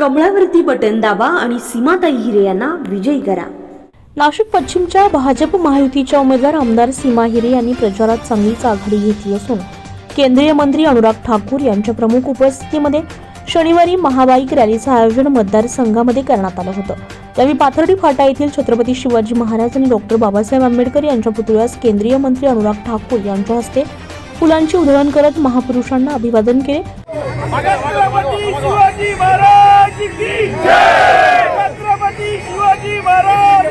कमळावरती button दाबा आणि सीमाताई हिरे यांना विजयी करा. नाशिक पश्चिमच्या भाजप महायुतीच्या उमेदवार आमदार सीमा हिरे यांनी प्रचारात चांगलीच आघाडी घेतली असून केंद्रीय मंत्री अनुराग ठाकूर यांच्या प्रमुख उपस्थितीमध्ये शनिवारी महाबाईक रॅलीचं आयोजन मतदारसंघामध्ये करण्यात आलं होतं. त्यावेळी पाथर्डी फाटा येथील छत्रपती शिवाजी महाराज आणि डॉक्टर बाबासाहेब आंबेडकर यांच्या पुतळ्यास केंद्रीय मंत्री अनुराग ठाकूर यांच्या हस्ते फुलांची उधळण करत महापुरुषांना अभिवादन केले. महाराज छत्रपती शिवाजी महाराज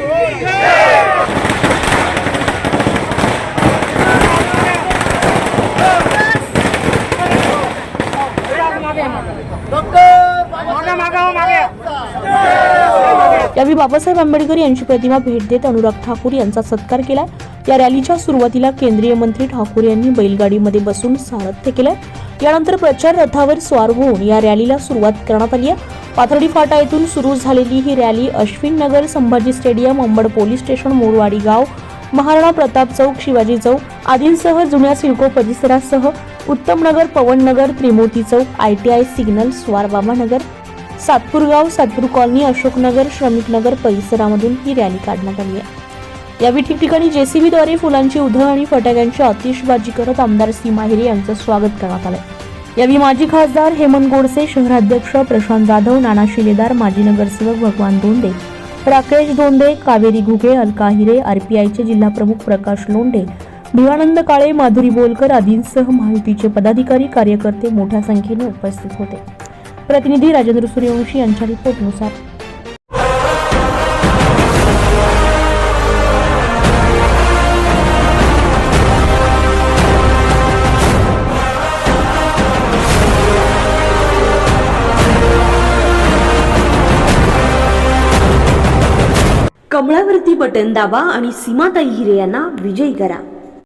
यावेळी बाबासाहेब आंबेडकर यांची प्रतिमा भेट देत अनुराग ठाकूर यांचा सत्कार केला या रॅलीच्या सुरुवातीला केंद्रीय मंत्री ठाकूर यांनी बैलगाडीमध्ये बसून सारथ्य केलं यानंतर प्रचार रथावर स्वार होऊन या रॅलीला सुरुवात करण्यात आली आहे. पाथर्डी फाटा येथून सुरू झालेली ही rally Ashwin Nagar Sambhaji stadium Ambad police station Morwadi गाव महाराणा प्रताप चौक शिवाजी चौक आदींसह जुन्या CIDCO परिसरासह Uttam Nagar Pavan Nagar Trimurti Chowk ITI signal Swarbaba Nagar Satpurgaon Satpur colony Ashoknagar Shramik Nagar परिसरामधून ही रॅली काढण्यात आली आहे. यावेळी ठिकठिकाणी जेसीबीद्वारे फुलांची उधळ आणि फटाक्यांची आतिषबाजी करत आमदार सीमा हिरे यांचं स्वागत करण्यात आलं यावेळी माजी खासदार हेमंत गोडसे शहराध्यक्ष प्रशांत जाधव नाना शिलेदार माजी नगरसेवक भगवान दोंडे राकेश धोंडे कावेरी घुगे अलका हिरे आरपीआयचे जिल्हाप्रमुख प्रकाश लोंढे भिवानंद काळे माधुरी बोलकर आदींसह महायुतीचे पदाधिकारी कार्यकर्ते मोठ्या संख्येने उपस्थित होते. प्रतिनिधी राजेंद्र सूर्यवंशी यांच्या रिपोर्टनुसार कमळावरती बटन दाबा आणि सीमाताई हिरे यांना विजयी करा.